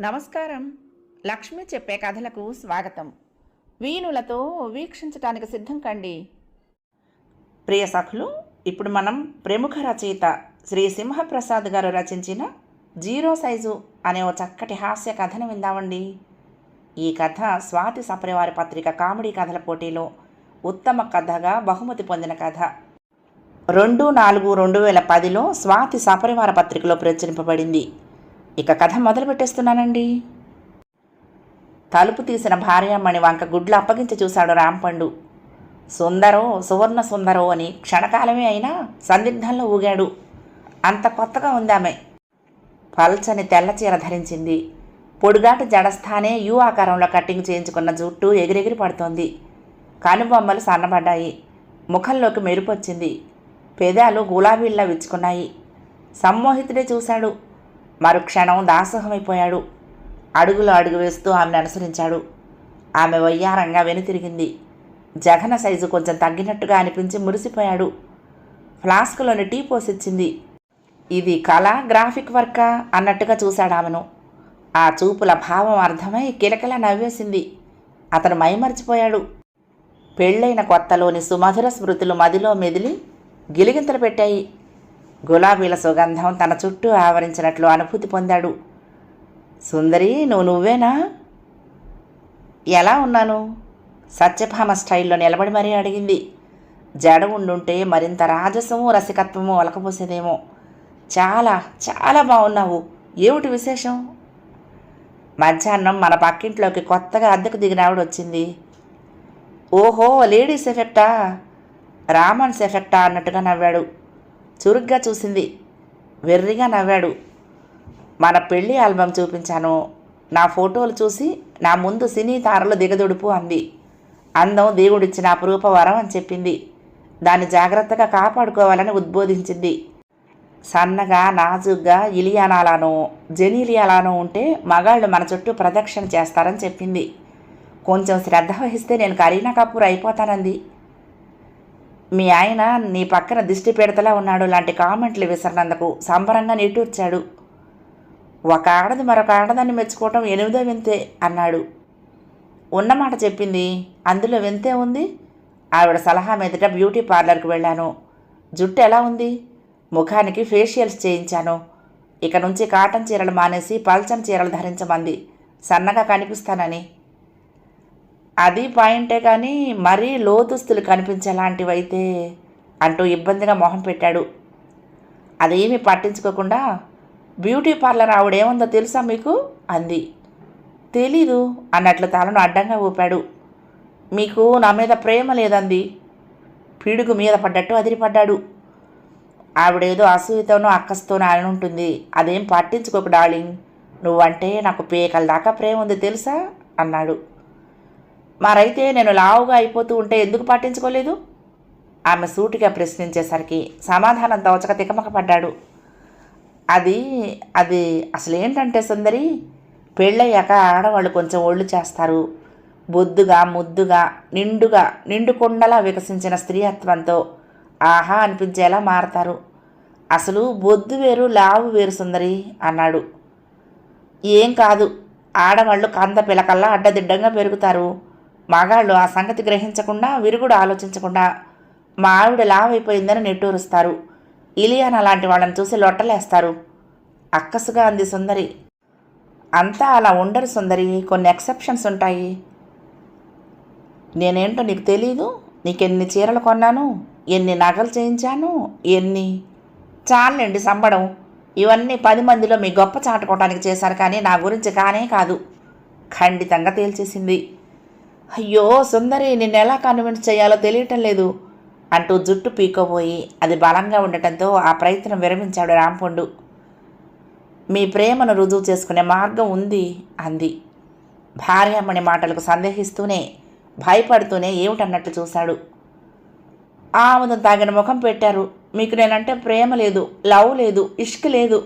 నమస్కారం. లక్ష్మి చెప్పే కథలకు స్వాగతం. వీణులతో వీక్షించటానికి సిద్ధం కండి. ప్రియ సఖులు ఇప్పుడు మనం ప్రముఖ రచయిత శ్రీ సింహప్రసాద్ గారు రచించిన జీరో సైజు అనే ఓ చక్కటి హాస్య కథను విందామండి. ఈ కథ స్వాతి సపరివారి పత్రిక కామెడీ కథల పోటీలో ఉత్తమ కథగా బహుమతి పొందిన కథ. రెండు నాలుగు రెండు వేల పదిలో స్వాతి సపరివార పత్రికలో ప్రచురింపబడింది. ఇక కథ మొదలు పెట్టేస్తున్నానండి తలుపు తీసిన భార్యామణి వంక గుడ్లు అప్పగించి చూశాడు రాంపండు. సుందరో సువర్ణ సుందరో అని క్షణకాలమే అయినా సందిగ్ధంలో ఊగాడు. అంత కొత్తగా ఉందామె. పల్చని తెల్ల చీర ధరించింది. పొడుగాటి జడస్థానే యూ ఆకారంలో కట్టింగ్ చేయించుకున్న జుట్టు ఎగిరెగిరి పడుతోంది. కనుబొమ్మలు సన్నబడ్డాయి. ముఖంలోకి మెరుపొచ్చింది. పెదాలు గులాబీల్లా విచ్చుకున్నాయి. సమ్మోహితుడే చూశాడు. మరుక్షణం దాసహమైపోయాడు. అడుగులో అడుగు వేస్తూ ఆమెను అనుసరించాడు. ఆమె వయ్యారంగా వెనుతిరిగింది. జగన సైజు కొంచెం తగ్గినట్టుగా అనిపించి మురిసిపోయాడు. ఫ్లాస్క్లోని టీ పోసిచ్చింది. ఇది కళ గ్రాఫిక్ వర్కా అన్నట్టుగా చూశాడు ఆమెను. ఆ చూపుల భావం అర్థమై కిలకిల నవ్వేసింది. అతను మైమర్చిపోయాడు. పెళ్ళైన కొత్తలోని సుమధుర స్మృతులు మదిలో మెదిలి గిలిగింతలు పెట్టాయి. గులాబీల సుగంధం తన చుట్టూ ఆవరించినట్లు అనుభూతి పొందాడు. సుందరి నువ్వు నువ్వేనా? ఎలా ఉన్నాను? సత్యభామ స్టైల్లో నిలబడి మరీ అడిగింది. జడ ఉండుంటే మరింత రాజసము రసికత్వము ఒలకపోసేదేమో. చాలా చాలా బాగున్నావు ఏమిటి విశేషం? మధ్యాహ్నం మన పక్కింట్లోకి కొత్తగా అద్దెకు దిగిన ఆవిడ వచ్చింది. ఓహో లేడీస్ ఎఫెక్టా? రామన్స్ ఎఫెక్టా అన్నట్టుగా నవ్వాడు. చురుగ్గా చూసింది. వెర్రిగా నవ్వాడు. మన పెళ్ళి ఆల్బమ్ చూపించాను. నా ఫోటోలు చూసి నా ముందు సినీ తారలు దిగదుడుపు అంది. అందం దేవుడిచ్చిన అపురూప వరం అని చెప్పింది. దాన్ని జాగ్రత్తగా కాపాడుకోవాలని ఉద్బోధించింది. సన్నగా నాజుగ్గా ఇలియానాలానో జెనీలియాలానో ఉంటే మగాళ్ళు మన చుట్టూ ప్రదక్షిణ చేస్తారని చెప్పింది. కొంచెం శ్రద్ధ వహిస్తే నేను కరీనా కపూర్ అయిపోతానంది. మీ ఆయన నీ పక్కన దిష్టి పెడతలా ఉన్నాడు. లాంటి కామెంట్లు విసరినందుకు సంబరంగా నిట్టూర్చాడు. ఒక ఆడది మరొక ఆడదాన్ని మెచ్చుకోవటం ఎనిమిదో వింతే అన్నాడు. ఉన్నమాట చెప్పింది. అందులో వింతే ఉంది? ఆవిడ సలహా మీదట బ్యూటీ పార్లర్కి వెళ్ళాను. జుట్టు ఎలా ఉంది? ముఖానికి ఫేషియల్స్ చేయించాను. ఇక నుంచి కాటన్ చీరలు మానేసి పల్చని చీరలు ధరించమంది. సన్నగా కనిపిస్తానని. అది పాయింటే కానీ మరీ లోతుస్తులు కనిపించేలాంటివైతే అంటూ ఇబ్బందిగా మొహం పెట్టాడు. అదేమీ పట్టించుకోకుండా బ్యూటీ పార్లర్ ఆవిడేముందో తెలుసా మీకు? అంది. తెలీదు అన్నట్లు తలను అడ్డంగా ఊపాడు. మీకు నా మీద ప్రేమ లేదంది. పిడుగు మీద పడ్డట్టు అదిరిపడ్డాడు. ఆవిడేదో అసూయతోనో అక్కస్తోనో అని ఉంటుంది. అదేం పట్టించుకోకు డార్లింగ్. నువ్వంటే నాకు పేకల దాకా ప్రేమ ఉంది తెలుసా? అన్నాడు. మరైతే నేను లావుగా అయిపోతూ ఉంటే ఎందుకు పాటించుకోలేదు? ఆమె సూటిగా ప్రశ్నించేసరికి సమాధానం దోచక తికమక పడ్డాడు అది అది అసలేంటంటే సుందరి? పెళ్ళయ్యాక ఆడవాళ్ళు కొంచెం ఒళ్ళు చేస్తారు. బొద్దుగా ముద్దుగా నిండుగా నిండు కొండలా వికసించిన స్త్రీయత్వంతో ఆహా అనిపించేలా మారతారు. అసలు బొద్దు వేరు లావు వేరు సుందరి? అన్నాడు. ఏం కాదు ఆడవాళ్ళు కంద పిలకల్లా అడ్డదిడ్డంగా పెరుగుతారు. మగాళ్ళు ఆ సంగతి గ్రహించకుండా విరుగుడు ఆలోచించకుండా మా ఆవిడ లావైపోయిందని నెట్టూరుస్తారు. ఇలియానా లాంటి వాళ్ళని చూసి లొట్టలేస్తారు. అక్కసుగా అంది సుందరి. అంతా అలా ఉండరు సుందరి కొన్ని ఎక్సెప్షన్స్ ఉంటాయి. నేనేంటో నీకు తెలీదు నీకెన్ని చీరలు కొన్నాను ఎన్ని నగలు చేయించాను ఎన్ని చాలండి సంబడం. ఇవన్నీ పది మందిలో మీ గొప్ప చాటుకోవటానికి చేశారు కానీ నా గురించి కానే కాదు. ఖండితంగా తేల్చేసింది. అయ్యో సుందరి నిన్ను ఎలా కన్విన్స్ చేయాలో తెలియటం లేదు. అంటూ జుట్టు పీకోబోయి అది బలంగా ఉండటంతో ఆ ప్రయత్నం విరమించాడు రాంపండు. మీ ప్రేమను రుజువు చేసుకునే మార్గం ఉంది అంది. భార్యామణి మాటలకు సందేహిస్తూనే భయపడుతూనే ఏమిటన్నట్టు చూశాడు. ఆముదం తాగిన ముఖం పెట్టారు. మీకు నేనంటే ప్రేమ లేదు లవ్ లేదు ఇష్క్ లేదు.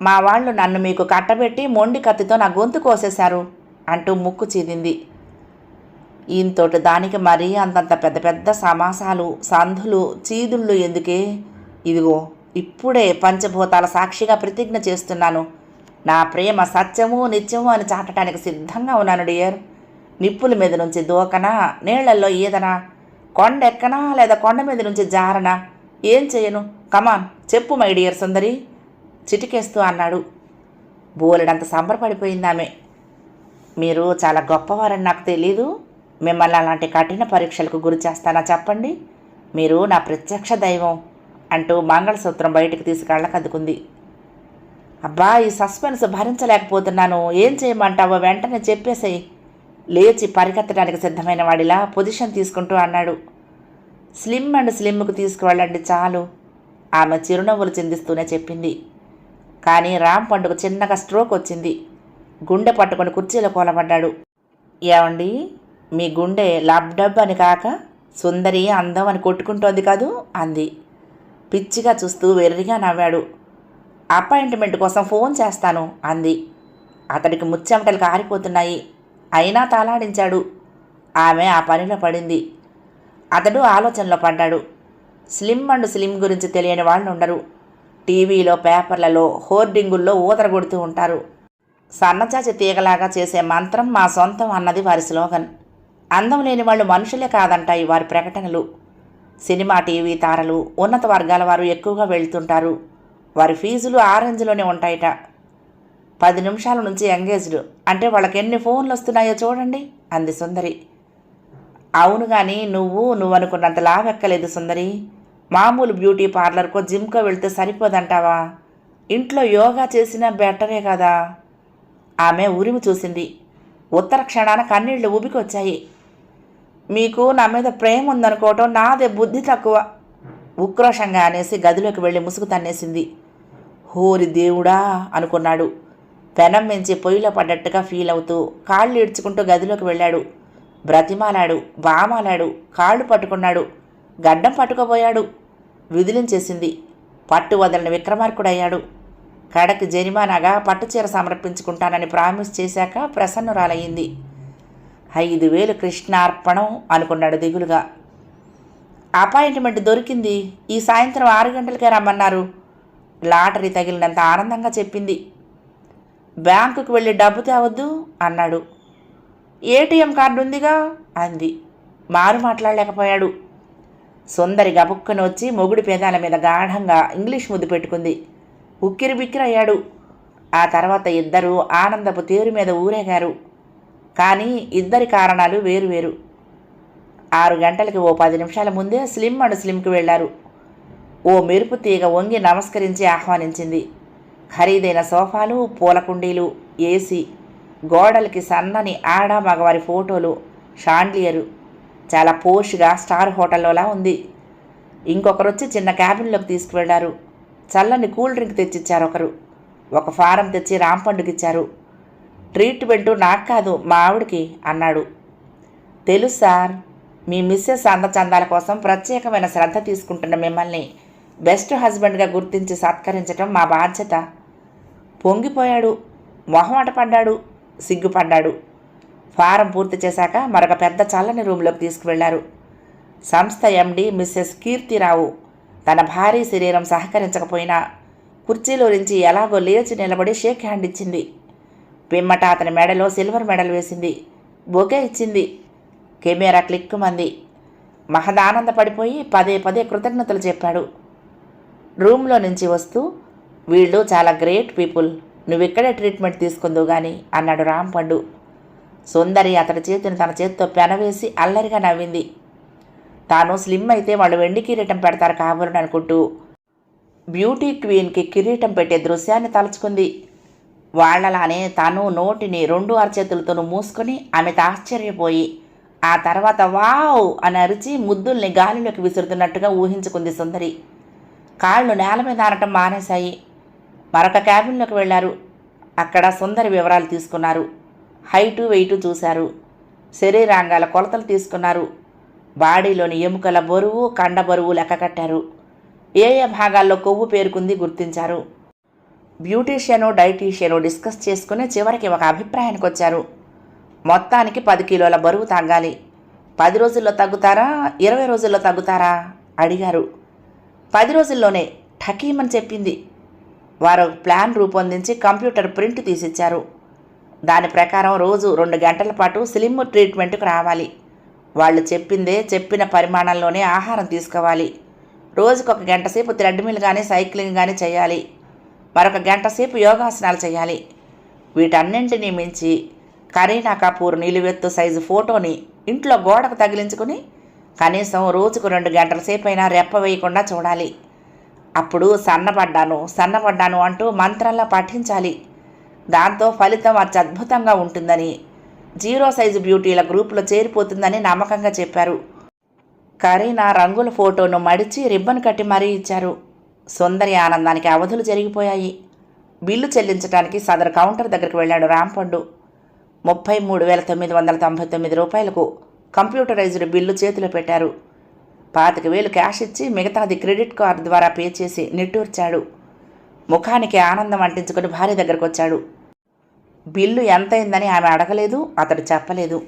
మా వాళ్ళు నన్ను మీకు కట్టబెట్టి మొండి కత్తితో నా గొంతు కోసేశారు అంటూ ముక్కు చీదింది. ఈయనతోటి దానికి మరీ అంతంత పెద్ద పెద్ద సమాసాలు సంధులు చీదుళ్ళు ఎందుకే? ఇదిగో ఇప్పుడే పంచభూతాల సాక్షిగా ప్రతిజ్ఞ చేస్తున్నాను. నా ప్రేమ సత్యము నిత్యము అని చాటడానికి సిద్ధంగా ఉన్నాను డియర్. నిప్పుల మీద నుంచి దూకనా నీళ్ళల్లో ఈదనా? కొండ ఎక్కనా లేదా కొండ మీద నుంచి జారనా? ఏం చేయను? కమాన్ చెప్పు మై డియర్ సుందరి చిటికేస్తూ అన్నాడు. బోలెడంత సంబరపడిపోయిందామె. మీరు చాలా గొప్పవారని నాకు తెలీదు. మిమ్మల్ని అలాంటి కఠిన పరీక్షలకు గురి చేస్తానా చెప్పండి? మీరు నా ప్రత్యక్ష దైవం అంటూ మంగళసూత్రం బయటికి తీసి కళ్ళకద్దుకుంది అబ్బా ఈ సస్పెన్స్ భరించలేకపోతున్నాను. ఏం చేయమంటావో వెంటనే చెప్పేసేయి. లేచి పరిగెత్తడానికి సిద్ధమైన వాడిలా పొజిషన్ తీసుకుంటూ అన్నాడు. స్లిమ్ అండ్ స్లిమ్కు తీసుకువెళ్ళండి చాలు ఆమె చిరునవ్వులు చిందిస్తూనే చెప్పింది. కానీ రామ్ పండుగ చిన్నగా స్ట్రోక్ వచ్చింది. గుండె పట్టుకొని కుర్చీలో కూలబడ్డాడు. ఏమండి? మీ గుండె లబ్డబ్ అని కాక సుందరి అందం అని కొట్టుకుంటోంది కాదు అంది. పిచ్చిగా చూస్తూ వెర్రిగా నవ్వాడు. అపాయింట్మెంట్ కోసం ఫోన్ చేస్తాను అంది. అతడికి ముచ్చెమటలు కారిపోతున్నాయి. అయినా తలాడించాడు ఆమె ఆ పనిలో పడింది. అతడు ఆలోచనలో పడ్డాడు. స్లిమ్ అండ్ స్లిమ్ గురించి తెలియని వాళ్ళు ఉండరు. టీవీలో పేపర్లలో హోర్డింగుల్లో ఊదరగొడుతూ ఉంటారు. సన్నచాచి తీగలాగా చేసే మంత్రం మా సొంతం అన్నది వారి స్లోగన్. అందం లేని వాళ్ళు మనుషులే కాదంటాయి వారి ప్రకటనలు. సినిమా టీవీ తారలు ఉన్నత వర్గాల వారు ఎక్కువగా వెళ్తుంటారు. వారి ఫీజులు ఆరెంజ్లోనే ఉంటాయట. పది నిమిషాల నుంచి ఎంగేజ్డ్. అంటే వాళ్ళకి ఎన్ని ఫోన్లు వస్తున్నాయో చూడండి అంది సుందరి. అవును కానీ నువ్వు నువ్వు అనుకున్నంత లావెక్కలేదు సుందరి. మామూలు బ్యూటీ పార్లర్కో జిమ్కో వెళ్తే సరిపోదంటావా? ఇంట్లో యోగా చేసినా బెటరే కదా. ఆమె ఉరిమి చూసింది. ఉత్తర క్షణాన కన్నీళ్ళు ఉబికొచ్చాయి మీకు నా మీద ప్రేమ ఉందనుకోవటం నాదే బుద్ధి తక్కువ. ఉక్రోషంగా అనేసి గదిలోకి వెళ్ళి ముసుగు తన్నేసింది. హోరి దేవుడా అనుకున్నాడు. పెనం మించి పొయ్యిలో పడ్డట్టుగా ఫీల్ అవుతూ కాళ్ళు ఈడ్చుకుంటూ గదిలోకి వెళ్ళాడు. బ్రతిమాలాడు బామాలాడు కాళ్ళు పట్టుకున్నాడు. గడ్డం పట్టుకోబోయాడు విదిలించేసింది. పట్టు వదలని విక్రమార్కుడయ్యాడు. కడకి జరిమానాగా పట్టుచీర సమర్పించుకుంటానని ప్రామిస్ చేశాక ప్రసన్నురాలయ్యింది. ఐదు వేలు కృష్ణార్పణం అనుకున్నాడు దిగులుగా. అపాయింట్మెంట్ దొరికింది. ఈ సాయంత్రం ఆరు గంటలకే రమ్మన్నారు. లాటరీ తగిలినంత ఆనందంగా చెప్పింది. బ్యాంకుకు వెళ్ళి డబ్బు తేవద్దు అన్నాడు. ఏటీఎం కార్డు ఉందిగా అంది. మారు మాట్లాడలేకపోయాడు. సుందరి గబుక్కను వచ్చి మొగుడి పేదాల మీద గాఢంగా ఇంగ్లీష్ ముద్దు పెట్టుకుంది. ఉక్కిరి బిక్కిరయ్యాడు ఆ తర్వాత ఇద్దరూ ఆనందపు తేరు మీద ఊరేగారు. కానీ ఇద్దరి కారణాలు వేరువేరు ఆరు గంటలకి ఓ పది నిమిషాల ముందే స్లిమ్ అండ్ స్లిమ్కి వెళ్ళారు ఓ మెరుపు తీగ వంగి నమస్కరించి ఆహ్వానించింది. ఖరీదైన సోఫాలు పూల కుండీలు ఏసీ గోడలకి సన్నని ఆడ మగవారి ఫోటోలు షాండ్లియరు. చాలా పోష్గా స్టార్ హోటల్లోలా ఉంది. ఇంకొకరు వచ్చి చిన్న క్యాబిన్లోకి తీసుకువెళ్ళారు. చల్లని కూల్ డ్రింక్ తెచ్చిచ్చారు ఒకరు ఒక ఫారం తెచ్చి రాంపండుకిచ్చారు. ట్రీట్మెంటు నాకు కాదు మా ఆవిడకి అన్నాడు. తెలుసు సార్ మీ మిస్సెస్ అందచందాల కోసం ప్రత్యేకమైన శ్రద్ధ తీసుకుంటున్న మిమ్మల్ని బెస్ట్ హస్బెండ్గా గుర్తించి సత్కరించటం మా బాధ్యత. పొంగిపోయాడు మొహమాట పడ్డాడు సిగ్గుపడ్డాడు. ఫారం పూర్తి చేశాక మరొక పెద్ద చల్లని రూమ్లోకి తీసుకువెళ్ళారు. సంస్థ ఎండి మిస్సెస్ కీర్తిరావు తన భారీ శరీరం సహకరించకపోయినా కుర్చీలో నుంచి ఎలాగో లేచి నిలబడి షేక్ హ్యాండ్ ఇచ్చింది. పిమ్మట అతని మెడలో సిల్వర్ మెడల్ వేసింది. బొకే ఇచ్చింది. కెమెరా క్లిక్కుమంది మహదానందపడిపోయి పదే పదే కృతజ్ఞతలు చెప్పాడు. రూమ్లో నుంచి వస్తూ వీళ్ళు చాలా గ్రేట్ పీపుల్. నువ్వెక్కడే ట్రీట్మెంట్ తీసుకుందువు గాని అన్నాడు రాంపండు. సుందరి అతడి చేతిని తన చేతితో పెనవేసి అల్లరిగా నవ్వింది. తాను స్లిమ్ అయితే వాళ్ళు వెండి కిరీటం పెడతారు కాబోలని అనుకుంటూ బ్యూటీ క్వీన్కి కిరీటం పెట్టే దృశ్యాన్ని తలుచుకుంది. వాళ్ళలానే తను నోటిని రెండు అరచేతులతోనూ మూసుకొని ఆమెతో ఆశ్చర్యపోయి ఆ తర్వాత వావ్ అని అరిచి ముద్దుల్ని గాలిలోకి విసురుతున్నట్టుగా ఊహించుకుంది సుందరి. కాళ్ళు నేల మీద ఆనటం మానేశాయి. మరొక క్యాబిన్లోకి వెళ్ళారు అక్కడ సుందరి వివరాలు తీసుకున్నారు. హైటు వెయిటు చూశారు. శరీరాంగాల కొలతలు తీసుకున్నారు. బాడీలోని ఎముకల బరువు కండ బరువు లెక్క కట్టారు ఏ ఏ భాగాల్లో కొవ్వు పేరుకుంది గుర్తించారు. బ్యూటీషియను డైటీషియను డిస్కస్ చేసుకుని చివరికి ఒక అభిప్రాయానికి వచ్చారు. మొత్తానికి పది కిలోల బరువు తగ్గాలి పది రోజుల్లో తగ్గుతారా? ఇరవై రోజుల్లో తగ్గుతారా? అడిగారు. పది రోజుల్లోనే ఠకీమని చెప్పింది. వారు ప్లాన్ రూపొందించి కంప్యూటర్ ప్రింట్ తీసిచ్చారు. దాని ప్రకారం రోజు రెండు గంటల పాటు స్లిమ్ ట్రీట్మెంట్కు రావాలి. వాళ్ళు చెప్పిందే చెప్పిన పరిమాణంలోనే ఆహారం తీసుకోవాలి. రోజుకు ఒక గంట సేపు థ్రెడ్మిల్ కానీ సైక్లింగ్ కానీ చేయాలి. మరొక గంట సేపు యోగాసనాలు చేయాలి. వీటన్నింటినీ మించి కరీనా కపూర్ నిలువెత్తు సైజు ఫోటోని ఇంట్లో గోడకు తగిలించుకుని కనీసం రోజుకు రెండు గంటల సేపు అయినా రెప్ప వేయకుండా చూడాలి. అప్పుడు సన్నపడ్డాను సన్నపడ్డాను అంటూ మంత్రంలా పఠించాలి. దాంతో ఫలితం అత్యద్భుతంగా ఉంటుందని జీరో సైజు బ్యూటీల గ్రూపులో చేరిపోతుందని నమ్మకంగా చెప్పారు. కరీనా రంగుల ఫోటోను మడిచి రిబ్బన్ కట్టి మరీ ఇచ్చారు. సుందరి ఆనందానికి అవధులు జరిగిపోయాయి. బిల్లు చెల్లించడానికి సదరు కౌంటర్ దగ్గరికి వెళ్ళాడు రాంపండు. ముప్పై మూడు వేల తొమ్మిది వందల తొంభై తొమ్మిది రూపాయలకు కంప్యూటరైజ్డ్ బిల్లు చేతిలో పెట్టారు. పాతిక వేలు క్యాష్ ఇచ్చి మిగతాది క్రెడిట్ కార్డు ద్వారా పే చేసి నిట్టూర్చాడు. ముఖానికి ఆనందం అంటించుకుని భార్య దగ్గరకు వచ్చాడు. బిల్లు ఎంతైందని ఆమె అడగలేదు అతడు చెప్పలేదు.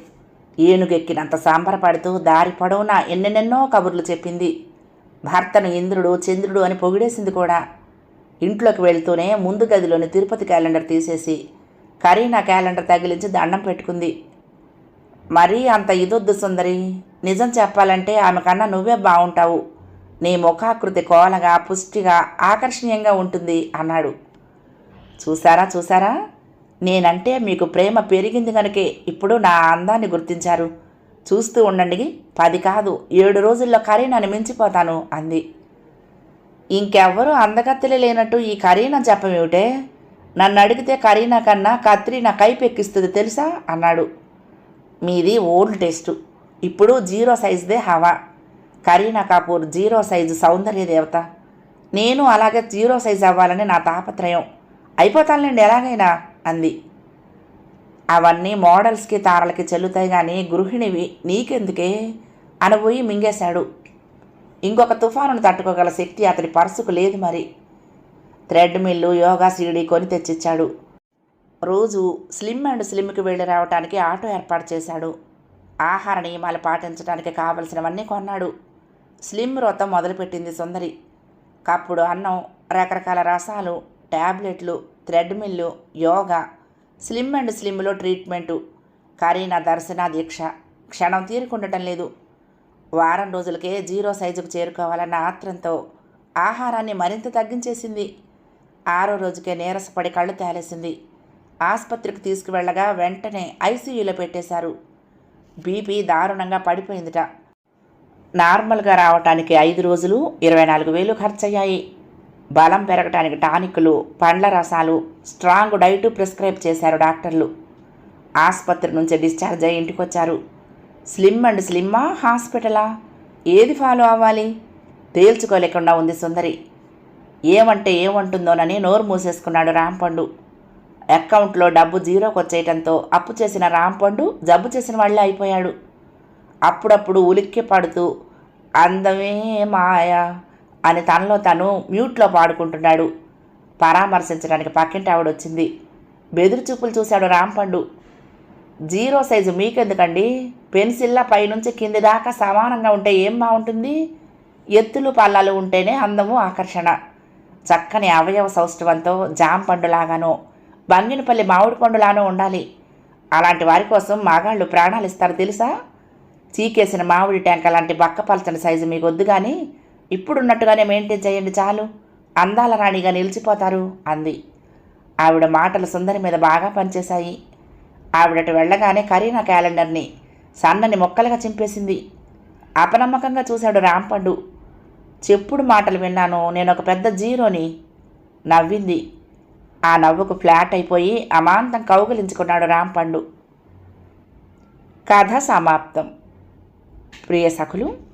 ఏనుగెక్కినంత సాంబరపడుతూ దారి పొడవునా ఎన్నెన్నెన్నో కబుర్లు చెప్పింది. భర్తను ఇంద్రుడు చంద్రుడు అని పొగిడేసింది కూడా. ఇంట్లోకి వెళ్తూనే ముందు గదిలోని తిరుపతి క్యాలెండర్ తీసేసి కరీనా క్యాలెండర్ తగిలించి దండం పెట్టుకుంది. మరీ అంత ఇదొద్దు సుందరి. నిజం చెప్పాలంటే ఆమె కన్నా నువ్వే బాగుంటావు నీ ముఖాకృతి కోలగా పుష్టిగా ఆకర్షణీయంగా ఉంటుంది అన్నాడు. చూసారా చూసారా నేనంటే మీకు ప్రేమ పెరిగింది కనుకే ఇప్పుడు నా అందాన్ని గుర్తించారు. చూస్తూ ఉండండి. పది కాదు ఏడు రోజుల్లో కరీనాని మించిపోతాను అంది. ఇంకెవ్వరూ అందగత్తెలే లేనట్టు ఈ కరీనా చెప్పమేమిటే? నన్ను అడిగితే కరీనా కన్నా కత్రీనా కైపెక్కిస్తుంది తెలుసా? అన్నాడు. మీది ఓల్డ్ టెస్ట్. ఇప్పుడు జీరో సైజుదే హవా. కరీనా కపూర్ జీరో సైజు సౌందర్య దేవత. నేను అలాగే జీరో సైజు అవ్వాలని నా తాపత్రయం. అయిపోతానులేండి ఎలాగైనా అంది. అవన్నీ మోడల్స్కి తారలకి చెల్లుతాయి కానీ గృహిణివి నీకెందుకే? అనబోయి మింగేశాడు. ఇంకొక తుఫానును తట్టుకోగల శక్తి అతడి పర్సుకు లేదు మరి. థ్రెడ్ మిల్లు యోగా సీడీ కొని తెచ్చిచ్చాడు. రోజు స్లిమ్ అండ్ స్లిమ్కి వెళ్ళి రావటానికి ఆటో ఏర్పాటు చేశాడు. ఆహార నియమాలు పాటించడానికి కావలసినవన్నీ కొన్నాడు. స్లిమ్ వ్రతం మొదలుపెట్టింది సుందరి. కప్పుడు అన్నం రకరకాల రసాలు ట్యాబ్లెట్లు థ్రెడ్మిల్లు యోగా స్లిమ్ అండ్ స్లిమ్లో ట్రీట్మెంటు. కరీనా దర్శన దీక్ష క్షణం తీరుకుండటం లేదు. వారం రోజులకే జీరో సైజుకు చేరుకోవాలన్న ఆత్రంతో ఆహారాన్ని మరింత తగ్గించేసింది. ఆరో రోజుకే నీరసపడి కళ్ళు తేలేసింది. ఆసుపత్రికి తీసుకువెళ్ళగా వెంటనే ఐసీయూలో పెట్టేశారు. బీపీ దారుణంగా పడిపోయిందిట. నార్మల్గా రావటానికి ఐదు రోజులు ఇరవై నాలుగు వేలు ఖర్చయ్యాయి. బలం పెరగటానికి టానిక్లు పండ్ల రసాలు స్ట్రాంగ్ డైట్ ప్రిస్క్రైబ్ చేశారు డాక్టర్లు. ఆసుపత్రి నుంచి డిశ్చార్జ్ అయ్యి ఇంటికి వచ్చారు స్లిమ్ అండ్ స్లిమ్మా హాస్పిటలా? ఏది ఫాలో అవ్వాలి? తేల్చుకోలేకుండా ఉంది సుందరి. ఏమంటే ఏమంటుందోనని నోరు మూసేసుకున్నాడు రాంపండు. అకౌంట్లో డబ్బు జీరోకి వచ్చేయటంతో అప్పు చేసిన రాంపండు జబ్బు చేసిన వాళ్ళే అయిపోయాడు. అప్పుడప్పుడు ఉలిక్కి పడుతూ అందమే మాయా అని తనలో తను మ్యూట్లో పాడుకుంటున్నాడు. పరామర్శించడానికి పక్కింటి ఆవిడ వచ్చింది. బెదురు చూపులు చూశాడు రాంపండు. జీరో సైజు మీకెందుకండి? పెన్సిల్లా పైనుంచి కింది దాకా సమానంగా ఉంటే ఏం బాగుంటుంది? ఎత్తులు పల్లాలు ఉంటేనే అందము ఆకర్షణ. చక్కని అవయవ సౌష్ఠవంతో జామ పండులాగానో బంగినపల్లి మామిడి పండులానో ఉండాలి. అలాంటి వారి కోసం మగాళ్ళు ప్రాణాలు ఇస్తారు తెలుసా? చీకేసిన మామిడి ట్యాంక లాంటి బక్కపలచని సైజు మీకు వద్దు కానీ ఇప్పుడున్నట్టుగానే మెయింటైన్ చేయండి చాలు. అందాల రాణిగా నిలిచిపోతారు అంది. ఆవిడ మాటలు సుందరి మీద బాగా పనిచేశాయి. ఆవిడటు వెళ్ళగానే కరీనా క్యాలెండర్ని సన్నని మొక్కలుగా చింపేసింది. అపనమ్మకంగా చూశాడు రాంపండు. చెప్పుడు మాటలు విన్నాను నేను ఒక పెద్ద జీరోని నవ్వింది. ఆ నవ్వుకు ఫ్లాట్ అయిపోయి అమాంతం కౌగిలించుకున్నాడు రాంపండు. కథ సమాప్తం. ప్రియ సఖులు